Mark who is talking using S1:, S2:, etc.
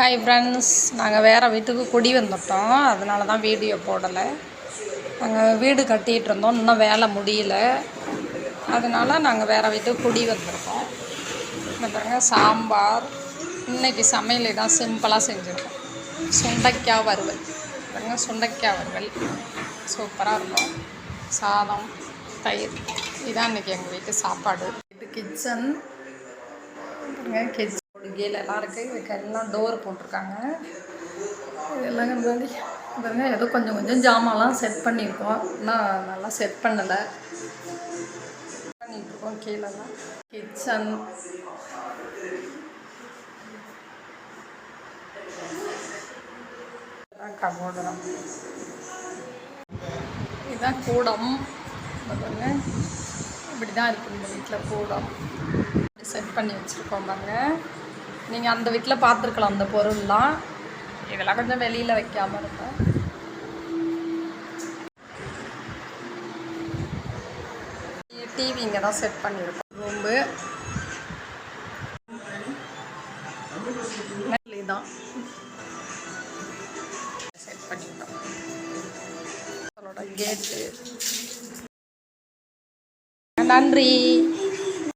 S1: Hi friends நாங்கள் வேறு வீட்டுக்கு குடி வந்துட்டோம். அதனால தான் வீடியோ போடலை. நாங்கள் வீடு கட்டிகிட்டு இருந்தோம். இன்னும் வேலை முடியல. அதனால நாங்கள் வேறு வீட்டுக்கு குடி வந்திருக்கோம். இந்த பாருங்க சாம்பார். இன்றைக்கி சமையல் தான் சிம்பிளாக செஞ்சுருக்கோம். சுண்டைக்காய் வறுவல். பாருங்க சுண்டைக்காய் வறுவல். சூப்பராக இருக்கும். சாதம் தயிர். இதான் இன்றைக்கி எங்கள் வீட்டு சாப்பாடு. இது கிச்சன் பாருங்க கிச்சன் கீழே எல்லாம் இருக்குது இதுக்கு எல்லாம் டோர் போட்டிருக்காங்க. இதெல்லாம் வந்து பாருங்க ஏதோ கொஞ்சம் கொஞ்சம் ஜாமான்லாம் செட் பண்ணியிருக்கோம். இன்னும் நல்லா செட் பண்ணலை. பண்ணிட்டு இருக்கோம் கீழெல்லாம் கிச்சன் கபோர்டு இதுதான் கூடம். பாருங்க. இப்படி தான் இருக்குது இந்த வீட்டில் கூடம். செட் பண்ணி வச்சுருக்கோம் பாருங்க. நீங்கள் அந்த வீட்டில் பார்த்துருக்கலாம் அந்த பொருள்லாம். இதெல்லாம் கொஞ்சம் வெளியில் வைக்காமல் இருக்கும் டிவி இங்கே தான் செட் பண்ணியிருக்கோம் ரூம்பு தான். செட் பண்ணிட்டோம். அதோட கேட்டு நன்றி.